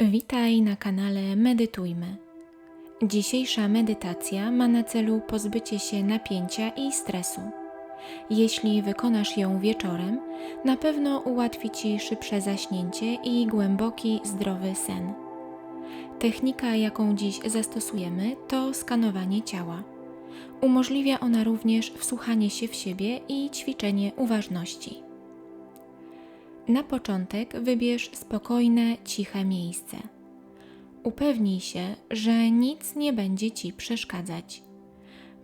Witaj na kanale Medytujmy. Dzisiejsza medytacja ma na celu pozbycie się napięcia i stresu. Jeśli wykonasz ją wieczorem, na pewno ułatwi Ci szybsze zaśnięcie i głęboki, zdrowy sen. Technika, jaką dziś zastosujemy, to skanowanie ciała. Umożliwia ona również wsłuchanie się w siebie i ćwiczenie uważności. Na początek wybierz spokojne, ciche miejsce. Upewnij się, że nic nie będzie ci przeszkadzać.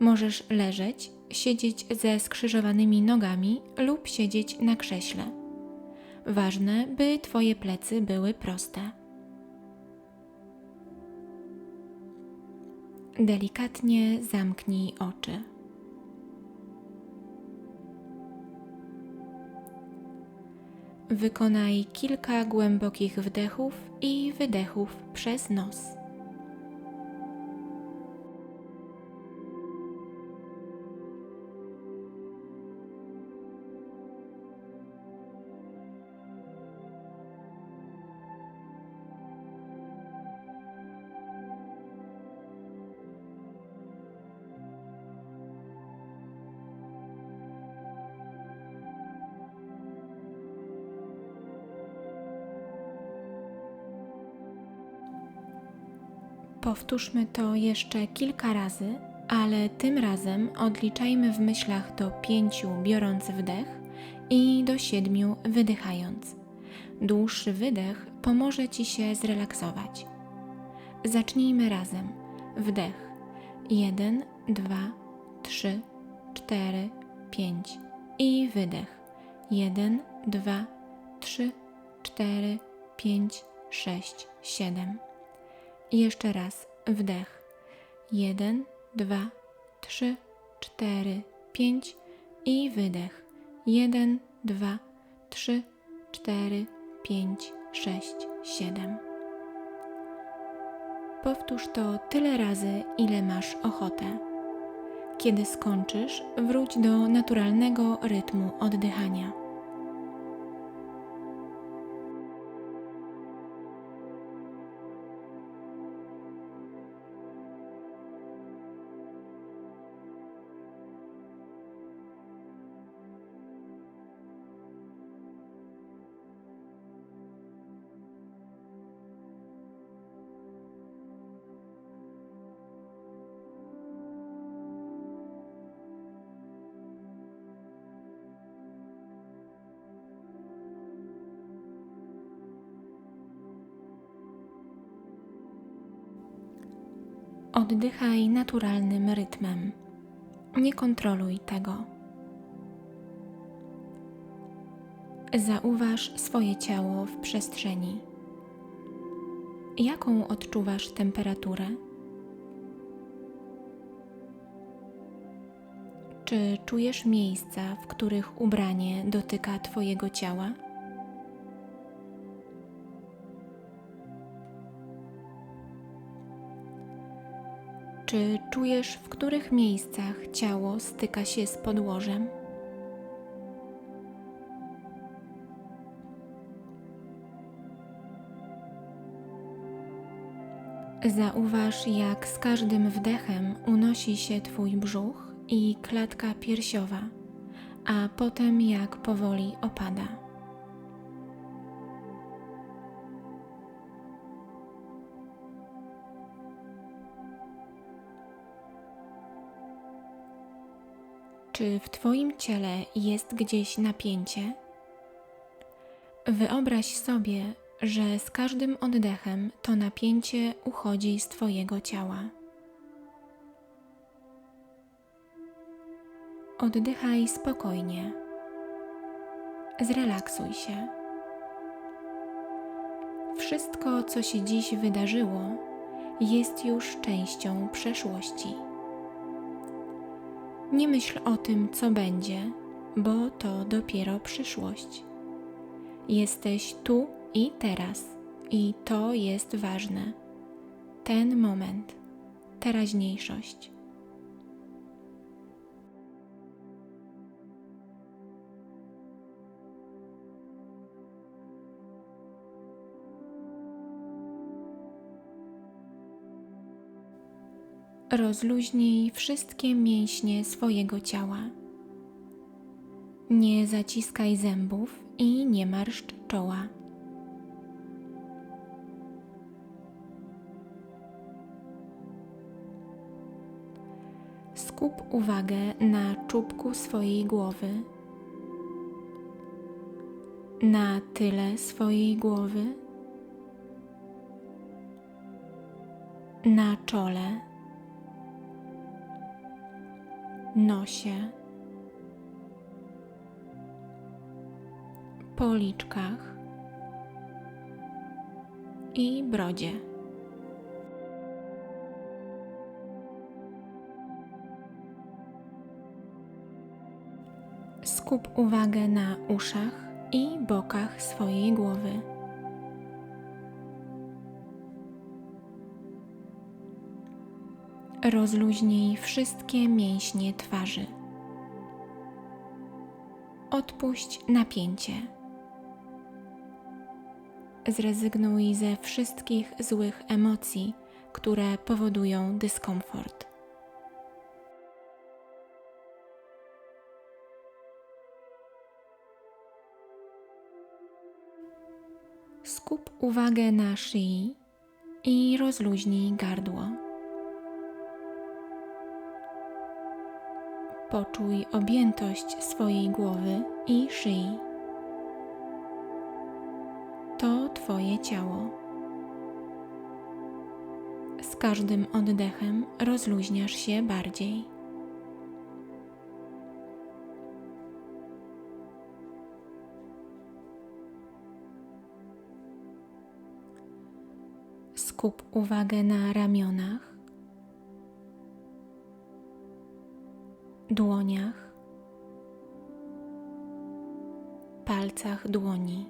Możesz leżeć, siedzieć ze skrzyżowanymi nogami lub siedzieć na krześle. Ważne, by Twoje plecy były proste. Delikatnie zamknij oczy. Wykonaj kilka głębokich wdechów i wydechów przez nos. Powtórzmy to jeszcze kilka razy, ale tym razem odliczajmy w myślach do pięciu biorąc wdech i do siedmiu wydychając. Dłuższy wydech pomoże Ci się zrelaksować. Zacznijmy razem. Wdech. 1, 2, 3, 4, 5. I wydech. 1, 2, 3, 4, 5, 6, 7. I jeszcze raz wdech. Jeden, dwa, trzy, cztery, pięć i wydech. Jeden, dwa, trzy, cztery, pięć, sześć, siedem. Powtórz to tyle razy, ile masz ochotę. Kiedy skończysz, wróć do naturalnego rytmu oddychania. Oddychaj naturalnym rytmem. Nie kontroluj tego. Zauważ swoje ciało w przestrzeni. Jaką odczuwasz temperaturę? Czy czujesz miejsca, w których ubranie dotyka Twojego ciała? Czy czujesz, w których miejscach ciało styka się z podłożem? Zauważ, jak z każdym wdechem unosi się Twój brzuch i klatka piersiowa, a potem jak powoli opada. Czy w Twoim ciele jest gdzieś napięcie? Wyobraź sobie, że z każdym oddechem to napięcie uchodzi z Twojego ciała. Oddychaj spokojnie. Zrelaksuj się. Wszystko, co się dziś wydarzyło, jest już częścią przeszłości. Nie myśl o tym, co będzie, bo to dopiero przyszłość. Jesteś tu i teraz, i to jest ważne. Ten moment, teraźniejszość. Rozluźnij wszystkie mięśnie swojego ciała. Nie zaciskaj zębów i nie marszcz czoła. Skup uwagę na czubku swojej głowy, na tyle swojej głowy, na czole, nosie, policzkach i brodzie. Skup uwagę na uszach i bokach swojej głowy. Rozluźnij wszystkie mięśnie twarzy. Odpuść napięcie. Zrezygnuj ze wszystkich złych emocji, które powodują dyskomfort. Skup uwagę na szyi i rozluźnij gardło. Poczuj objętość swojej głowy i szyi. To Twoje ciało. Z każdym oddechem rozluźniasz się bardziej. Skup uwagę na ramionach, dłoniach, palcach dłoni.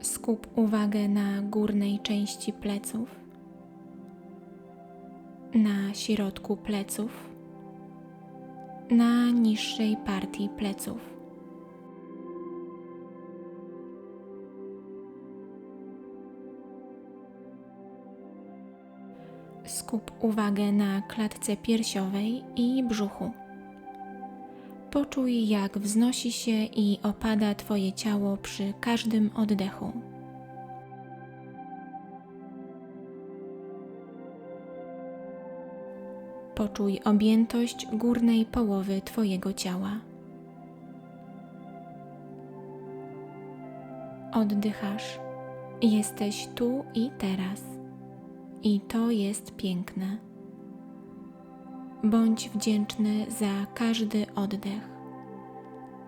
Skup uwagę na górnej części pleców, na środku pleców na niższej partii pleców. Skup uwagę na klatce piersiowej i brzuchu. Poczuj, jak wznosi się i opada Twoje ciało przy każdym oddechu. Poczuj objętość górnej połowy Twojego ciała. Oddychasz. Jesteś tu i teraz. I to jest piękne. Bądź wdzięczny za każdy oddech.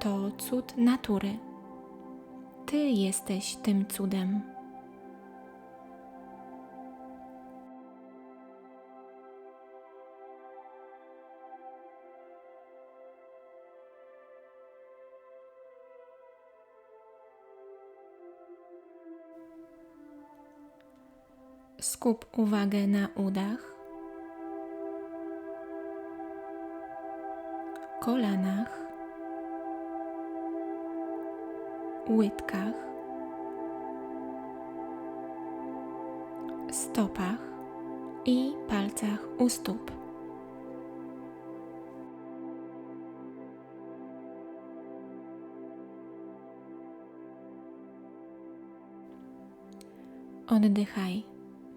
To cud natury. Ty jesteś tym cudem. Skup uwagę na udach, kolanach, łydkach, stopach i palcach u stóp. Oddychaj.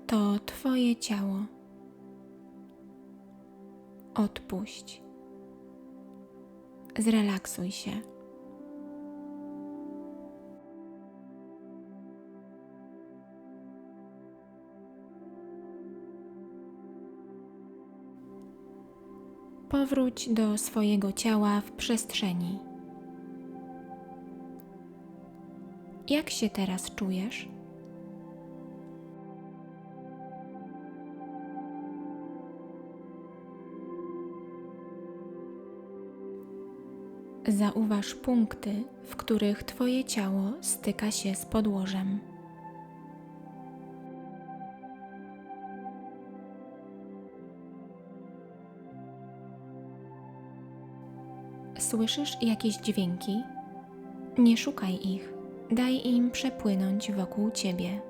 To Twoje ciało. Odpuść. Zrelaksuj się. Powróć do swojego ciała w przestrzeni. Jak się teraz czujesz? Zauważ punkty, w których Twoje ciało styka się z podłożem. Słyszysz jakieś dźwięki? Nie szukaj ich, daj im przepłynąć wokół ciebie.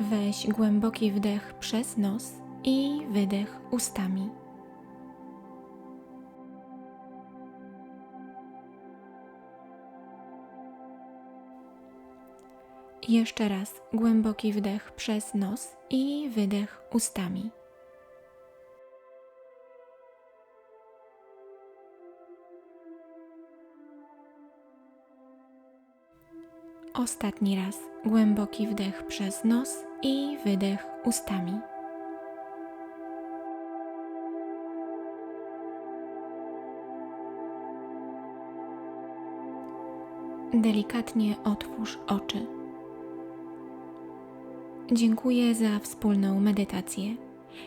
Weź głęboki wdech przez nos i wydech ustami. Jeszcze raz głęboki wdech przez nos i wydech ustami. Ostatni raz głęboki wdech przez nos i wydech ustami. Delikatnie otwórz oczy. Dziękuję za wspólną medytację.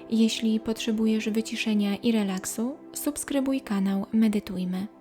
Jeśli potrzebujesz wyciszenia i relaksu, subskrybuj kanał Medytujmy.